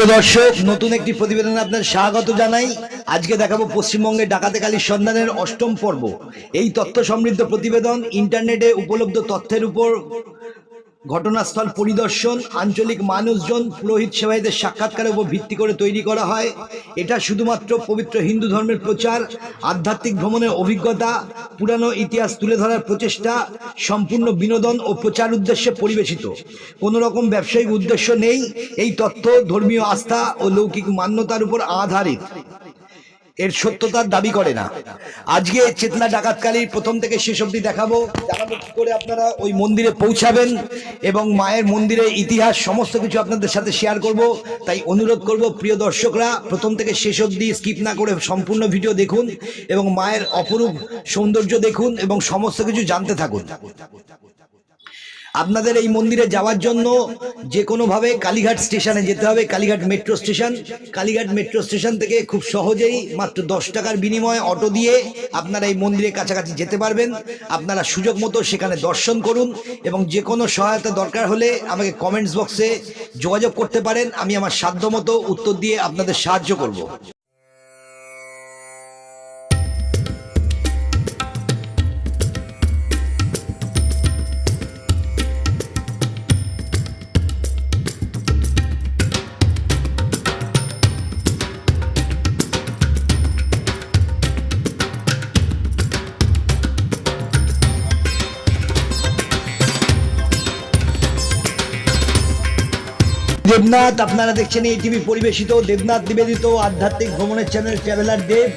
শুভ দর্শক, নতুন একটি প্রতিবেদনে আপনার স্বাগত জানাই। আজকে দেখাবো পশ্চিমবঙ্গে ডাকাতে কালীর সন্ধানের অষ্টম পর্ব। এই তথ্য সমৃদ্ধ প্রতিবেদন ইন্টারনেটে উপলব্ধ তথ্যের উপর ঘটনাস্থল পরিদর্শন, আঞ্চলিক মানুষজন, পুরোহিত সেবায়ীদের সাক্ষাৎকারের উপর ভিত্তি করে তৈরি করা হয়। এটা শুধুমাত্র পবিত্র হিন্দু ধর্মের প্রচার, আধ্যাত্মিক ভ্রমণের অভিজ্ঞতা, পুরানো ইতিহাস তুলে ধরার প্রচেষ্টা, সম্পূর্ণ বিনোদন ও প্রচার উদ্দেশ্যে পরিবেশিত। কোনো রকম ব্যবসায়িক উদ্দেশ্য নেই, এই তথ্য ধর্মীয় আস্থা ও লৌকিক মান্যতার উপর আধারিত। এর সত্যতার দাবি করে না। আজকে চেতনা ডাকাতকালীর প্রথম থেকে শেষ অবধি দেখাবো। কি করে আপনারা ওই মন্দিরে পৌঁছাবেন এবং মায়ের মন্দিরের ইতিহাস, সমস্ত কিছু আপনাদের সাথে শেয়ার করব। তাই অনুরোধ করব প্রিয় দর্শকরা, প্রথম থেকে শেষ অবধি স্কিপ না করে সম্পূর্ণ ভিডিও দেখুন এবং মায়ের অপরূপ সৌন্দর্য দেখুন এবং সমস্ত কিছু জানতে থাকুন। আপনাদের এই মন্দিরে যাওয়ার জন্য যে কোনোভাবে কালীঘাট স্টেশনে যেতে হবে, Kalighat metro station. Kalighat metro station থেকে খুব সহজেই মাত্র দশ টাকার বিনিময়ে অটো দিয়ে আপনারা এই মন্দিরের কাছাকাছি যেতে পারবেন। আপনারা সুযোগ মতো সেখানে দর্শন করুন এবং যে কোনো সহায়তা দরকার হলে আমাকে কমেন্টস বক্সে যোগাযোগ করতে পারেন। আমি আমার সাধ্য মতো উত্তর দিয়ে আপনাদের সাহায্য করব। দেবনাথ, আপনারা দেখছেন এই টিভি পরিবেশিত দেবনাথ নিবেদিত আধ্যাত্মিক ভ্রমণের চ্যানেল ট্রাভেলার দেব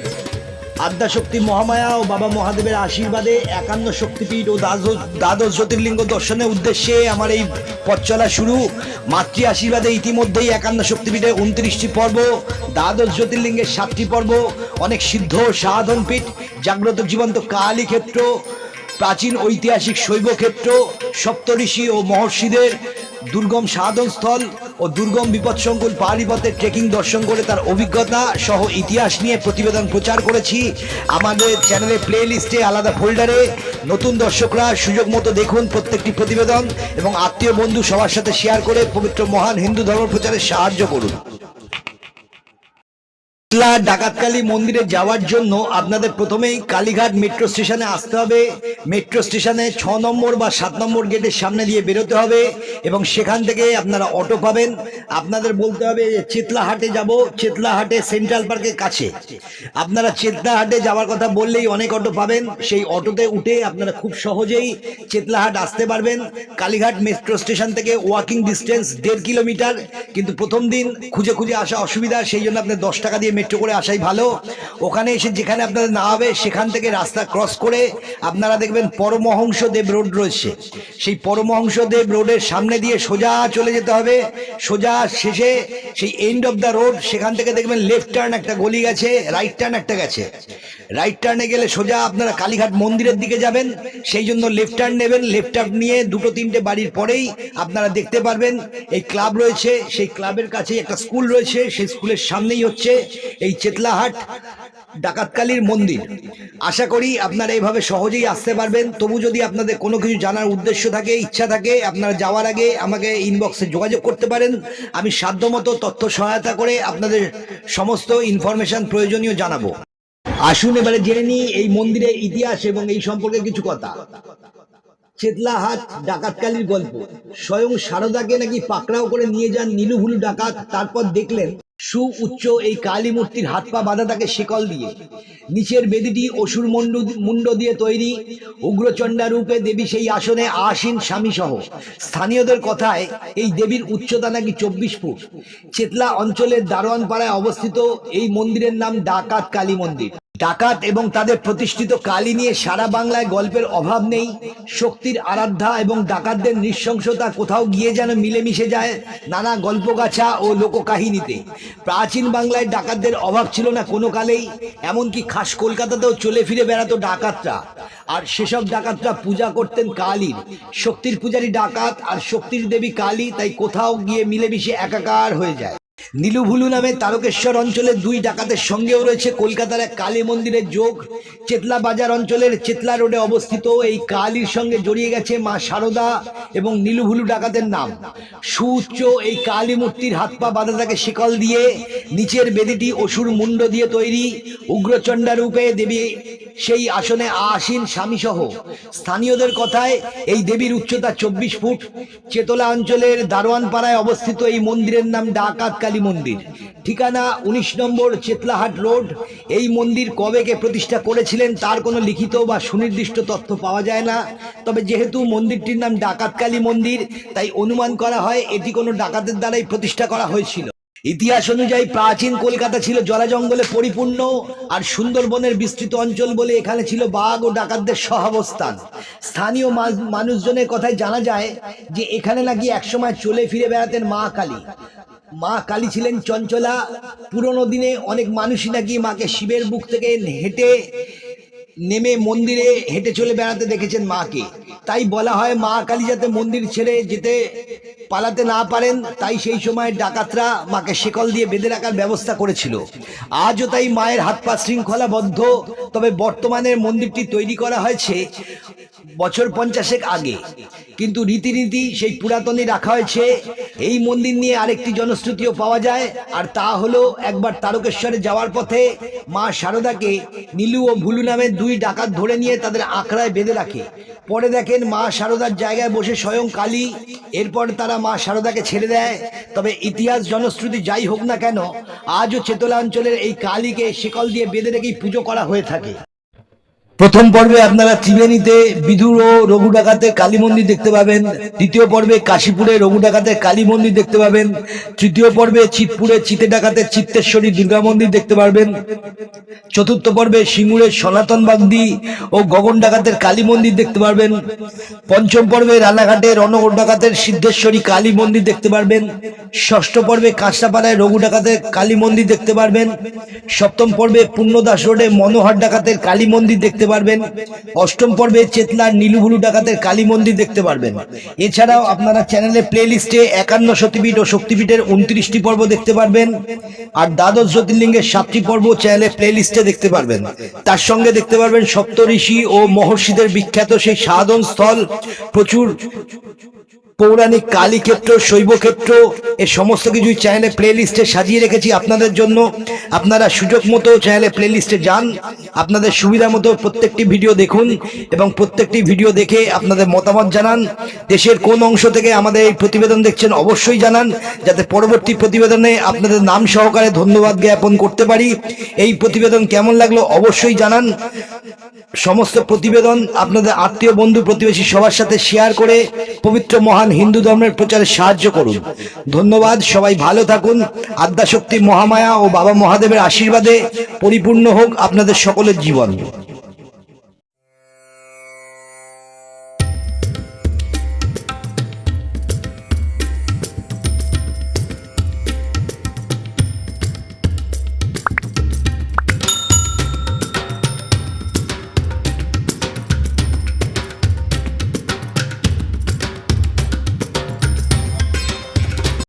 আদ্যাশক্তি মহামায়া ও বাবা মহাদেবের আশীর্বাদে একান্ন শক্তিপীঠ ও দ্বাদশ দ্বাদশ জ্যোতির্লিঙ্গ দর্শনের উদ্দেশ্যে আমার এই পথ শুরু। মাতৃ আশীর্বাদে ইতিমধ্যেই একান্ন শক্তিপীঠে উনত্রিশটি পর্ব, দ্বাদশ জ্যোতির্লিঙ্গের সাতটি পর্ব, অনেক সিদ্ধ সাধন পীঠ, জাগ্রত জীবন্ত কালী ক্ষেত্র প্রাচীন ঐতিহাসিক শৈব ক্ষেত্র সপ্তঋষি ও মহর্ষিদের দুর্গম সাধনস্থল ও দুর্গম বিপদসংকুল পাহাড়ি পথে ট্রেকিং দর্শন করে তার অভিজ্ঞতা সহ ইতিহাস নিয়ে প্রতিবেদন প্রচার করেছি। আমাদের চ্যানেলের প্লে লিস্টে আলাদা ফোল্ডারে নতুন দর্শকরা সুযোগ মতো দেখুন প্রত্যেকটি প্রতিবেদন এবং আত্মীয় বন্ধু সবার সাথে শেয়ার করে পবিত্র মহান হিন্দু ধর্ম প্রচারে সাহায্য করুন। ইতলা ডাকাতকালী মন্দিরে যাওয়ার জন্য আপনাদের প্রথমেই কালীঘাট মেট্রো স্টেশনে আসতে হবে। মেট্রো স্টেশনে ছ নম্বর বা সাত নম্বর গেটের সামনে দিয়ে বেরোতে হবে এবং সেখান থেকে আপনারা অটো পাবেন। আপনাদের বলতে হবে যে চেতলাহাটে যাব। চেতলাহাটে সেন্ট্রাল পার্কের কাছে। আপনারা চেতলাহাটে যাওয়ার কথা বললেই অনেক অটো পাবেন। সেই অটোতে উঠে আপনারা খুব সহজেই চেতলাহাট আসতে পারবেন। কালীঘাট মেট্রো স্টেশন থেকে ওয়াকিং ডিস্টেন্স দেড় কিলোমিটার। কিন্তু প্রথম দিন খুঁজে খুঁজে আসা অসুবিধা, সেই জন্য আপনি দশ টাকা দিয়ে মেট্রো করে আসাই ভালো। ওখানে এসে যেখানে আপনাদের না হবে সেখান থেকে রাস্তা ক্রস করে আপনারা দেখবেন পরমহংস দেব রোড রয়েছে। সেই পরমহংস দেব রোডের সামনে দিয়ে সোজা চলে যেতে হবে। সোজা শেষে সেই এন্ড অফ দ্য রোড সেখান থেকে দেখবেন লেফট টার্ন একটা গলি গেছে রাইট টার্ন একটা গেছে। রাইট টার্নে গেলে সোজা আপনারা কালীঘাট মন্দিরের দিকে যাবেন। সেই জন্য লেফট টার্ন নেবেন। লেফট টার্ন নিয়ে দুটো তিনটে বাড়ির পরেই আপনারা দেখতে পারবেন। এই ক্লাব রয়েছে। সেই ক্লাবের কাছে একটা স্কুল রয়েছে। সেই স্কুলের সামনেই হচ্ছে। এই চেতলাহাট ডাকাতকালীর মন্দির। আশা করি আপনারা এইভাবে সহজেই আসতে পারবেন। তবু যদি আপনাদের কোনো কিছু জানার উদ্দেশ্য থাকে, ইচ্ছা থাকে, আপনারা যাওয়ার আগে আমাকে ইনবক্সে যোগাযোগ করতে পারেন। আমি সাধ্যমতো তথ্য সহায়তা করে আপনাদের সমস্ত ইনফরমেশন প্রয়োজনীয় জানাব। আসুন এবারে জেনে নিই এই মন্দিরের ইতিহাস এবং এই সম্পর্কে কিছু কথা। চেতলাহাট ডাকাতকালীর গল্প। স্বয়ং সারদাকে নাকি পাকড়াও করে নিয়ে যান নীলুভুলু ডাকাত, তারপর দেখলেন সু উচ্চ এই কালী মূর্তির হাত পা বাঁধা থাকে শিকল দিয়ে। নিচের বেদিটি অসুর মুন্ড মুন্ড দিয়ে তৈরি। উগ্রচণ্ডা রূপে দেবী সেই আসনে আসীন স্বামী সহ স্থানীয়দের কথায় এই দেবীর উচ্চতা নাকি চব্বিশ ফুট। চেতলা অঞ্চলের দারোয়ান পাড়ায় অবস্থিত এই মন্দিরের নাম ডাকাত কালী মন্দির। ডাকাত এবং তাদের প্রতিষ্ঠিত কালী নিয়ে সারা বাংলায় গল্পের অভাব নেই। শক্তির আরাধ্যা এবং ডাকাতদের নৃশংসতা কোথাও গিয়ে যেন মিলেমিশে যায় নানা গল্পগাছা ও লোককাহিনীতে। প্রাচীন বাংলায় ডাকাতদের অভাব ছিল না কোনো কালেই, এমনকি খাস কলকাতাতেও চলে ফিরে বেড়াতো ডাকাতরা। আর সেসব ডাকাতরা পূজা করতেন কালীর। শক্তির পূজারী ডাকাত আর শক্তির দেবী কালী, তাই কোথাও গিয়ে মিলেমিশে একাকার হয়ে যায়। নীলুভুলু নামে তারকেশ্বর অঞ্চলের দুই ডাকাতের সঙ্গেও রয়েছে কলকাতার এক কালী মন্দিরের যোগ। চেতলা বাজার অঞ্চলের চেতলা রোডে অবস্থিত এই কালীর সঙ্গে জড়িয়ে গেছে মা শারদা এবং নীলুভুলু ডাকাতের নাম। সুউচ্চ এই কালী মূর্তির হাত পা বাঁধা থাকে শিকল দিয়ে, নিচের বেদিটি অসুর মুন্ড দিয়ে তৈরি উগ্রচণ্ডা রূপে দেবী সেই আসনে আসীন স্বামীসহ। স্থানীয়দের কথায় এই দেবীর উচ্চতা চব্বিশ ফুট। চেতলা অঞ্চলের দারোয়ান পাড়ায় অবস্থিত এই মন্দিরের নাম ডাকাত কালী মন্দির। ঠিকানা উনিশ নম্বর চেতলাহাট রোড। এই মন্দির কবেকে প্রতিষ্ঠা করেছিলেন তার কোনো লিখিত বা সুনির্দিষ্ট তথ্য পাওয়া যায় না। তবে যেহেতু মন্দিরটির নাম ডাকাত কালী মন্দির, তাই অনুমান করা হয় এটি কোনো ডাকাতের দ্বারাই প্রতিষ্ঠা করা হয়েছিল। ইতিহাস অনুযায়ী প্রাচীন কলকাতা ছিল জলাজঙ্গলে পরিপূর্ণ আর সুন্দরবনের বিস্তৃত অঞ্চল বলে এখানে ছিল বাঘ ও ডাকাতদের সহাবস্থান। স্থানীয় মানুষজনের কথায় জানা যায় যে এখানে নাকি একসময় চলে ফিরে বেড়াতেন মা কালী। মা কালী ছিলেন চঞ্চলা। পুরনো দিনে অনেক মানুষই নাকি মাকে শিবের বুক থেকে হেঁটে নেমে মন্দিরে হেঁটে চলে বেড়াতে দেখেছেন মাকে। তাই বলা হয় মা কালী যাতে মন্দির ছেড়ে যেতে পালাতে না পারেন, তাই সেই সময় ডাকাতরা মাকে শেকল দিয়ে বেঁধে রাখার ব্যবস্থা করেছিল। আজও তাই মায়ের হাত পা শৃঙ্খলাবদ্ধ, তবে বর্তমানের মন্দিরটি তৈরি করা হয়েছে বছর পঞ্চাশেক আগে। কিন্তু রীতিনীতি সেই পুরাতনই রাখা হয়েছে। এই মন্দির নিয়ে আরেকটি জনশ্রুতিও পাওয়া যায়। আর তা হলো একবার তারকেশ্বরে যাওয়ার পথে মা শারদাকে নীলু ও ভুলু নামে দুই ডাকাত ধরে নিয়ে তাদের আঁকড়ায় বেঁধে রাখে। পরে দেখেন মা শারদার জায়গায় বসে স্বয়ং কালী। এরপর তারা মা শারদাকে ছেড়ে দেয়। তবে ইতিহাস জনশ্রুতি যাই হোক না কেন, আজও চেতলা অঞ্চলের এই কালীকে শিকল দিয়ে বেঁধে রেখেই পুজো করা হয়ে থাকে। প্রথম পর্বে আপনারা ত্রিবেণীতে বিদুর ও রঘু ডাকাতের কালী মন্দির দেখতে পাবেন। দ্বিতীয় পর্বে কাশীপুরে রঘু ডাকাতের কালী মন্দির দেখতে পাবেন। তৃতীয় পর্বে চিতপুরে চিতে ডাকাতের চিত্তেশ্বরী দুর্গা মন্দির দেখতে পারবেন। চতুর্থ পর্বে সিঙ্গুরের সনাতন বাগদি ও গগন ডাকাতের কালী মন্দির দেখতে পারবেন। পঞ্চম পর্বে রানাঘাটে রণগর ডাকাতের সিদ্ধেশ্বরী কালী মন্দির দেখতে পারবেন। ষষ্ঠ পর্বে কাঁচরাপাড়ায় রঘু ডাকাতের কালী মন্দির দেখতে পারবেন। সপ্তম পর্বে পূর্ণদাস রোডে মনোহর ডাকাতের কালী মন্দির দেখতে পারবেন। অষ্টম পর্বে চেতনার নীলুভুলু ডাকাতের কালী মন্দির দেখতে পারবেন। এছাড়াও আপনারা চ্যানেলে প্লে লিস্টে একান্ন সতীপীঠ ও শক্তিপীঠের উনত্রিশটি পর্ব দেখতে পারবেন। আর দ্বাদশ জ্যোতির্লিঙ্গের সাতটি পর্ব চ্যানেলে প্লে লিস্টে দেখতে পারবেন। তার সঙ্গে দেখতে পারবেন সপ্তঋষি ও মহর্ষিদের বিখ্যাত সেই সাধন স্থল প্রচুর পৌরাণিক কালী ক্ষেত্র শৈব ক্ষেত্র এ সমস্ত কিছুই চ্যানেলে প্লে লিস্টে সাজিয়ে রেখেছি আপনাদের জন্য। আপনারা সুযোগ মতো চ্যানেলে প্লে লিস্টে যান, আপনাদের সুবিধা মতো প্রত্যেকটি ভিডিও দেখুন এবং প্রত্যেকটি ভিডিও দেখে আপনাদের মতামত জানান। দেশের কোন অংশ থেকে আমাদের এই প্রতিবেদন দেখছেন অবশ্যই জানান, যাতে পরবর্তী প্রতিবেদনে আপনাদের নাম সহকারে ধন্যবাদ জ্ঞাপন করতে পারি। এই প্রতিবেদন কেমন লাগল অবশ্যই জানান। সমস্ত প্রতিবেদন আপনাদের আত্মীয় বন্ধু প্রতিবেশী সবার সাথে শেয়ার করে পবিত্র মহান হিন্দু ধর্মের প্রচারে সাহায্য করুন। ধন্যবাদ, সবাই ভালো থাকুন। আদ্যাশক্তি মহামায়া ও বাবা মহাদেবের আশীর্বাদে পরিপূর্ণ হোক আপনাদের সকলের জীবন।